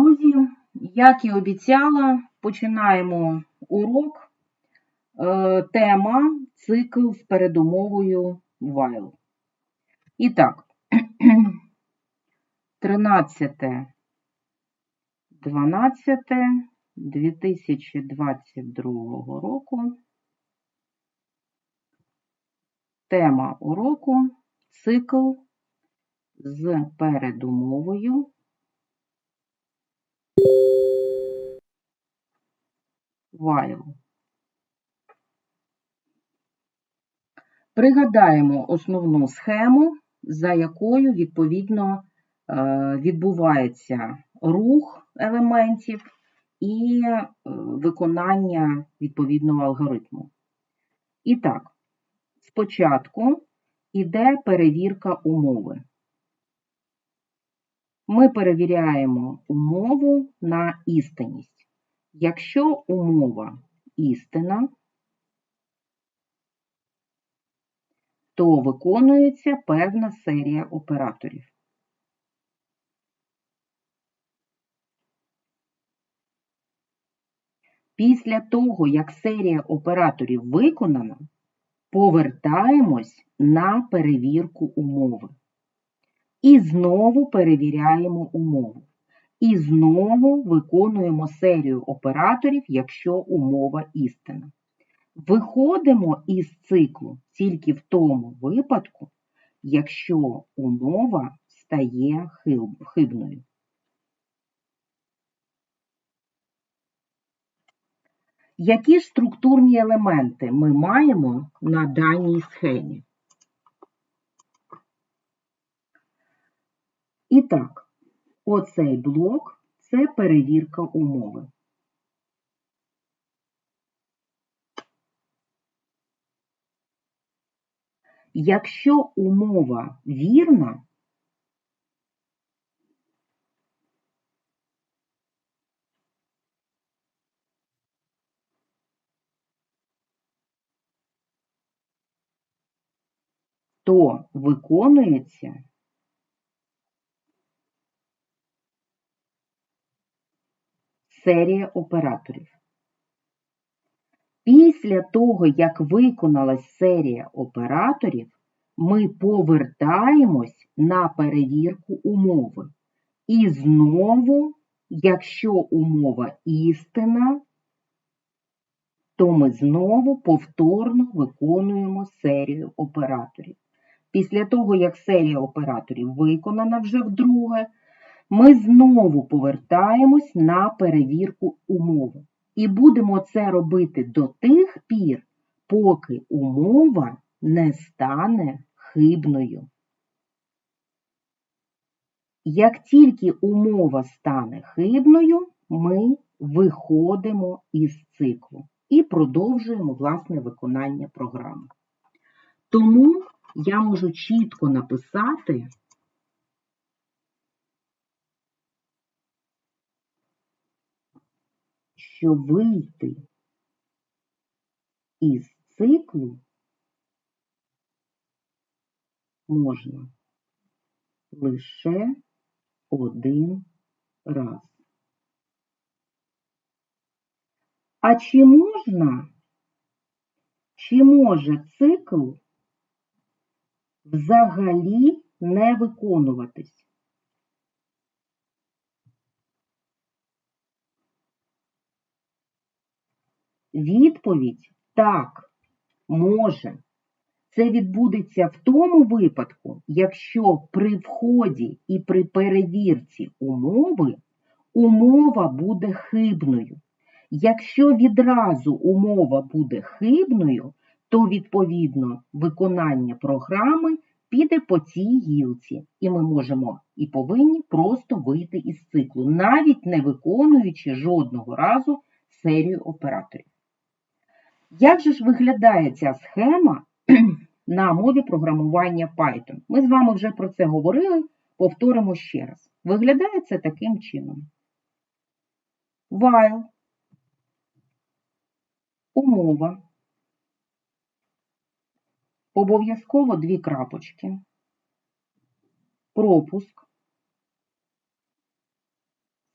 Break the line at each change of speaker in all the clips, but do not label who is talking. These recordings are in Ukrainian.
друзі, як і обіцяла, починаємо урок. Е, Тема цикл з передумовою while. І так, 13 12 2022 року. Тема уроку цикл з передумовою while. Пригадаємо основну схему, за якою, відповідно, е, відбувається рух елементів і е, виконання відповідного алгоритму. І так, спочатку йде перевірка умови. Ми перевіряємо умову на істинність. Якщо умова істина, то виконується певна серія операторів. Після того, як серія операторів виконана, повертаємось на перевірку умови. І знову перевіряємо умову. І знову виконуємо серію операторів, якщо умова істина. Виходимо із циклу тільки в тому випадку, якщо умова стає хибною. Які ж структурні елементи ми маємо на даній схемі? І так, оцей блок це перевірка умови. Якщо умова вірна, то виконується серія операторів. Після того, як виконалась серія операторів, ми повертаємось на перевірку умови. І знову, якщо умова істина, то ми знову повторно виконуємо серію операторів. Після того, як серія операторів виконана вже вдруге, ми знову повертаємось на перевірку умови. І будемо це робити до тих пір, поки умова не стане хибною. Як тільки умова стане хибною, ми виходимо із циклу і продовжуємо власне виконання програми. Тому я можу чітко написати, що вийти із циклу можна лише один раз. А чи можна, чи може цикл взагалі не виконуватись? Відповідь так, може. Це відбудеться в тому випадку, якщо при вході і при перевірці умови умова буде хибною. Якщо відразу умова буде хибною, то, відповідно, виконання програми піде по цій гілці, і ми можемо і повинні просто вийти із циклу, навіть не виконуючи жодного разу серію операторів. Як же ж виглядає ця схема на мові програмування Python? Ми з вами вже про це говорили, повторимо ще раз. Виглядає це таким чином. While умова. Обов'язково дві крапочки. Пропуск.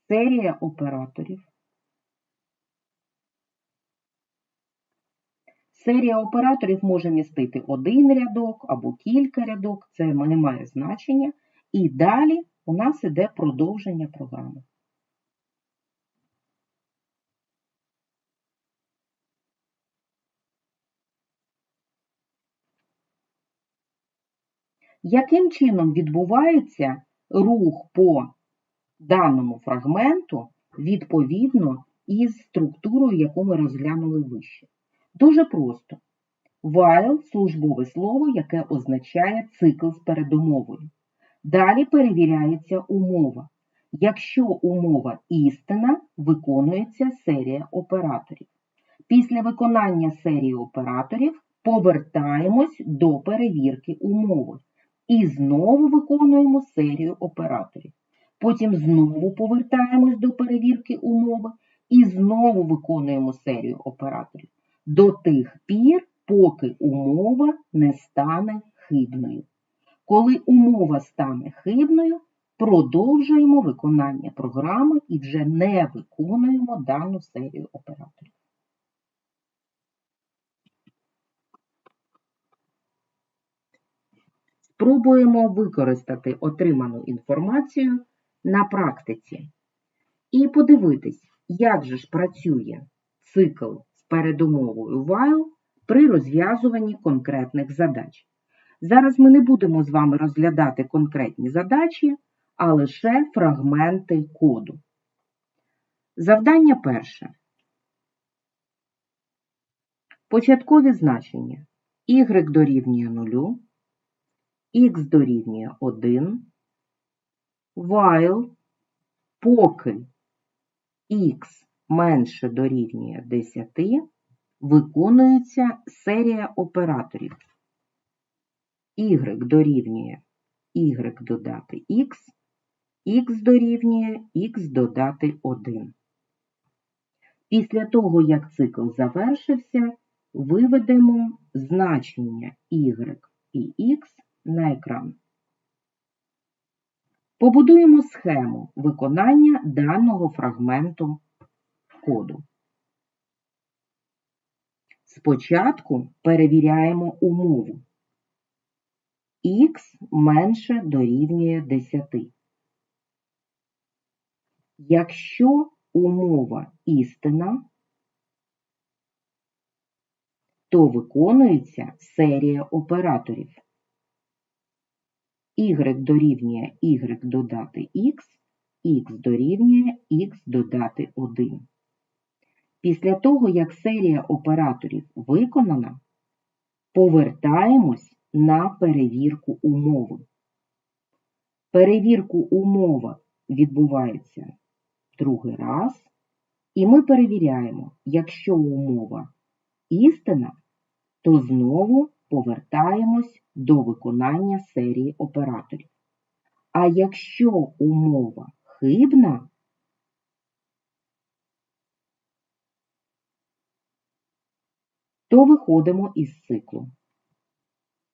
серія операторів. Серія операторів може містити один рядок або кілька рядок, це не має значення. І далі у нас іде продовження програми. Яким чином відбувається рух по даному фрагменту відповідно із структурою, яку ми розглянули вище? Дуже просто. While – службове слово, яке означає цикл з передумовою. Далі перевіряється умова. Якщо умова істина, виконується серія операторів. Після виконання серії операторів повертаємось до перевірки умови. І знову виконуємо серію операторів. Потім знову повертаємось до перевірки умови і знову виконуємо серію операторів. До тих пір, поки умова не стане хибною. Коли умова стане хибною, продовжуємо виконання програми і вже не виконуємо дану серію операторів. Спробуємо використати отриману інформацію на практиці і подивитись, як же ж працює цикл передумовою while при розв'язуванні конкретних задач. Зараз ми не будемо з вами розглядати конкретні задачі, а лише фрагменти коду. Завдання перше. Початкові значення y дорівнює 0, х дорівнює 1, while поки х менше дорівнює 10, виконується серія операторів. y дорівнює y додати x, x дорівнює x додати 1. Після того, як цикл завершився, виведемо значення y і x на екран. Побудуємо схему виконання даного фрагменту коду. Спочатку перевіряємо умову. Х менше дорівнює 10. Якщо умова істина, то виконується серія операторів. y дорівнює y додати x, x дорівнює x додати 1. Після того, як серія операторів виконана, повертаємось на перевірку умови. Перевірку умова відбувається другий раз, і ми перевіряємо, якщо умова істина, то знову повертаємось до виконання серії операторів. А якщо умова хибна, то виходимо із циклу.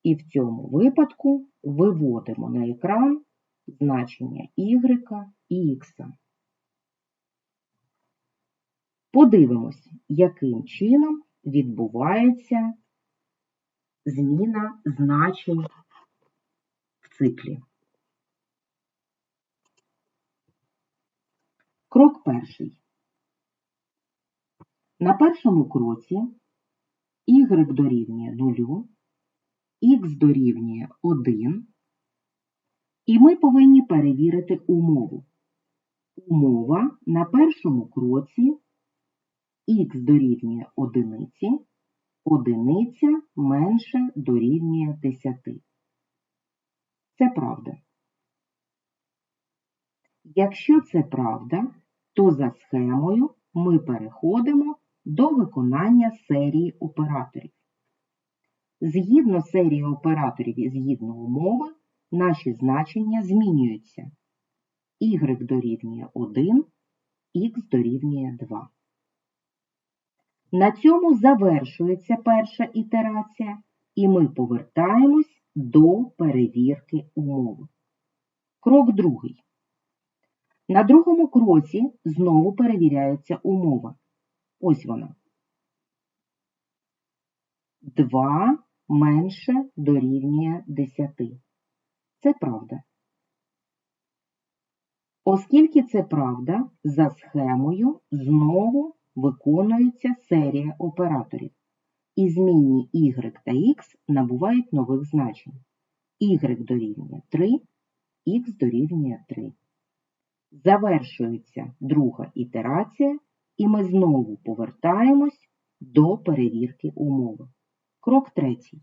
І в цьому випадку виводимо на екран значення y і x. Подивимось, яким чином відбувається зміна значень в циклі. Крок перший. На першому кроці y дорівнює 0, х дорівнює 1, і ми повинні перевірити умову. Умова на першому кроці х дорівнює 1, одиниця менше дорівнює 10. Це правда. Якщо це правда, то за схемою ми переходимо до виконання серії операторів. Згідно серії операторів і згідно умови, наші значення змінюються. y дорівнює 1, х дорівнює 2. На цьому завершується перша ітерація, і ми повертаємось до перевірки умови. Крок другий. На другому кроці знову перевіряється умова. Ось вона. 2 менше дорівнює 10. Це правда. Оскільки це правда, за схемою знову виконується серія операторів. І змінні y та x набувають нових значень. y дорівнює 3, x дорівнює 3. Завершується друга ітерація, і ми знову повертаємось до перевірки умови. Крок третій.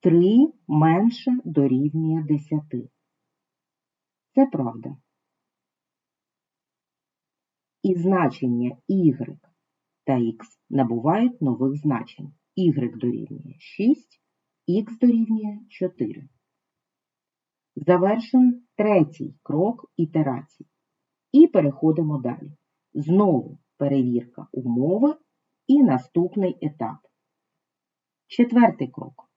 3 менше дорівнює 10. Це правда. І значення y та x набувають нових значень. y дорівнює 6, x дорівнює 4. Завершен третій крок ітерації. І переходимо далі. Знову перевірка умови і наступний етап. Четвертий крок.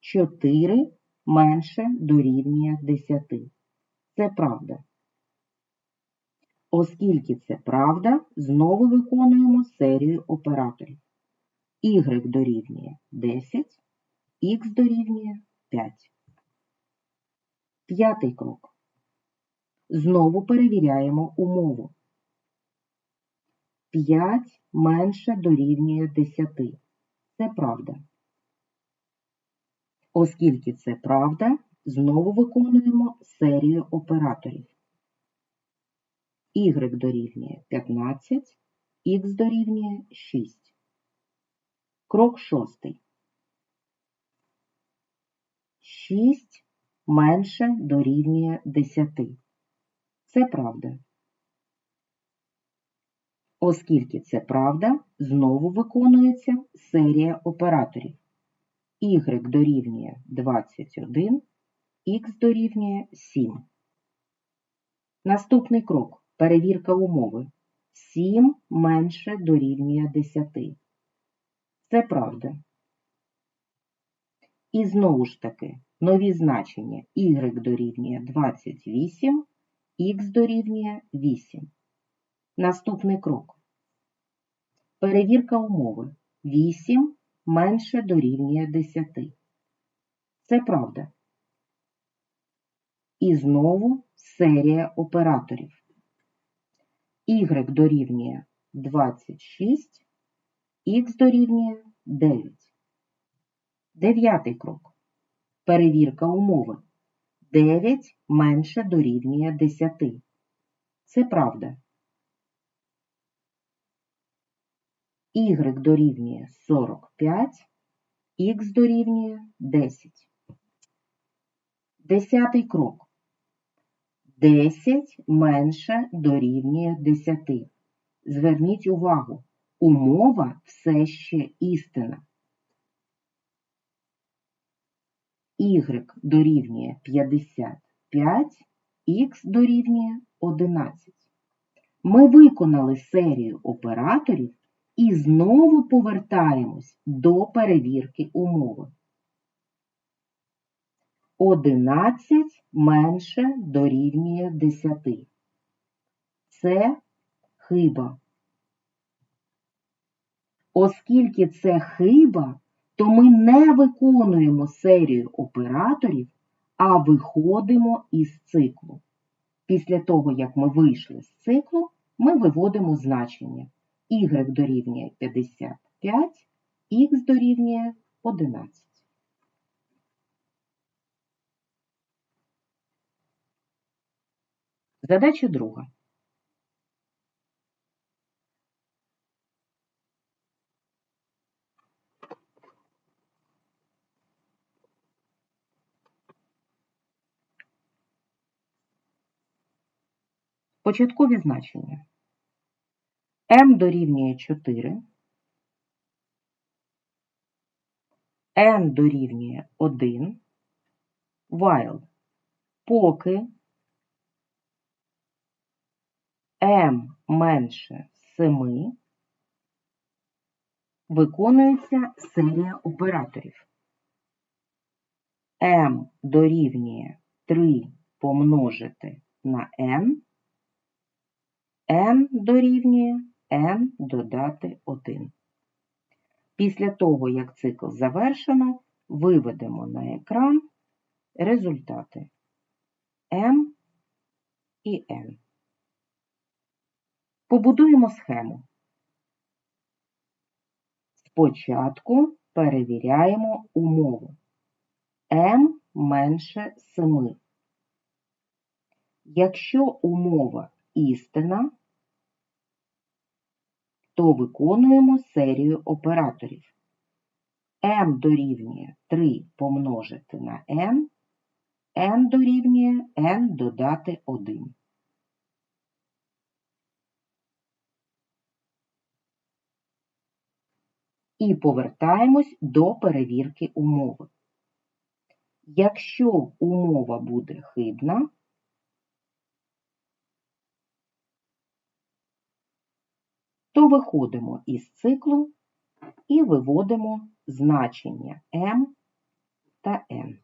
4 менше дорівнює 10. Це правда. Оскільки це правда, знову виконуємо серію операторів. y дорівнює 10, x дорівнює 5. П'ятий крок. Знову перевіряємо умову. 5 менше дорівнює 10. Це правда. Оскільки це правда, знову виконуємо серію операторів. y дорівнює 15, x дорівнює 6. Крок шостий. 6 менше дорівнює 10. Це правда. Оскільки це правда, знову виконується серія операторів. y дорівнює 21, x дорівнює 7. Наступний крок перевірка умови. 7 менше дорівнює 10. Це правда. І знову ж таки, нові значення y дорівнює 28, x дорівнює 8. Наступний крок. Перевірка умови. 8 менше дорівнює 10. Це правда. І знову серія операторів. y дорівнює 26, x дорівнює 9. Дев'ятий крок. Перевірка умови. 9 менше дорівнює 10. Це правда. Y дорівнює 45, x дорівнює 10. Десятий крок. 10 менше дорівнює 10. Зверніть увагу, умова все ще істина. y дорівнює 55, x дорівнює 11. Ми виконали серію операторів і знову повертаємось до перевірки умови. 11 менше дорівнює 10. Це хиба. Оскільки це хиба, то ми не виконуємо серію операторів, а виходимо із циклу. Після того, як ми вийшли з циклу, ми виводимо значення y дорівнює 55, х дорівнює 11. Задача друга. Початкові значення. M дорівнює 4, n дорівнює 1, while. Поки. M менше 7, виконується серія операторів. m дорівнює 3 помножити на n, n дорівнює n додати 1. Після того, як цикл завершено, виведемо на екран результати m і n. Побудуємо схему. Спочатку перевіряємо умову. m менше 7. Якщо умова істина, то виконуємо серію операторів. m дорівнює 3 помножити на n, n дорівнює n додати 1. І повертаємось до перевірки умови. Якщо умова буде хибна, то виходимо із циклу і виводимо значення m та n.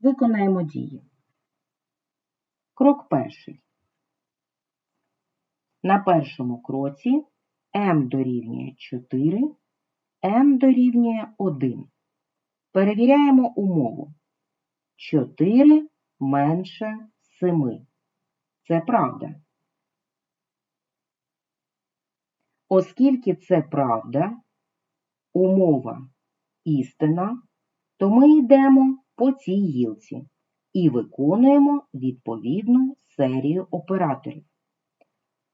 Виконаємо дії. Крок перший. На першому кроці m дорівнює 4, n дорівнює 1. Перевіряємо умову. 4 менше 7. Це правда. Оскільки це правда, умова істина, то ми йдемо по цій гілці і виконуємо відповідну серію операторів.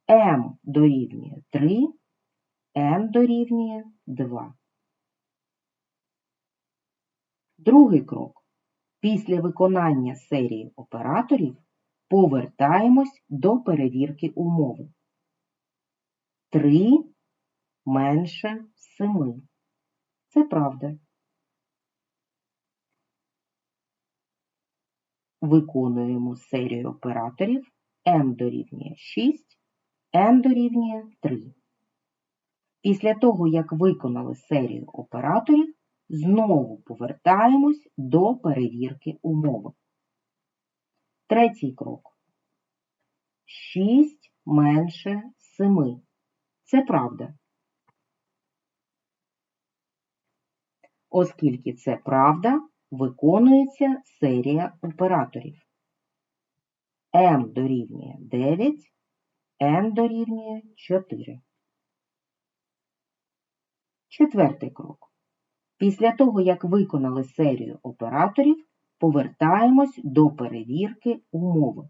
m дорівнює 3, n дорівнює 2. Другий крок. Після виконання серії операторів повертаємось до перевірки умови. 3 менше 7. Це правда. Виконуємо серію операторів m дорівнює 6, n дорівнює 3. Після того, як виконали серію операторів, знову повертаємось до перевірки умови. Третій крок. 6 менше 7. Це правда. Оскільки це правда, виконується серія операторів. m дорівнює 9, n дорівнює 4. Четвертий крок. Після того, як виконали серію операторів, повертаємось до перевірки умови.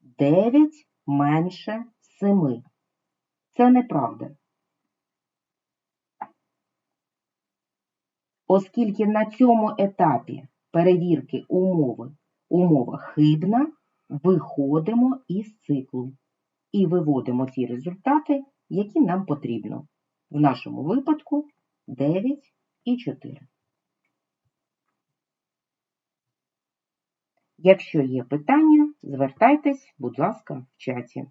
9 менше 7. Це неправда. Оскільки на цьому етапі перевірки умови умова хибна, виходимо із циклу і виводимо ті результати, які нам потрібно. В нашому випадку 9 і 4. Якщо є питання, звертайтесь, будь ласка, в чаті.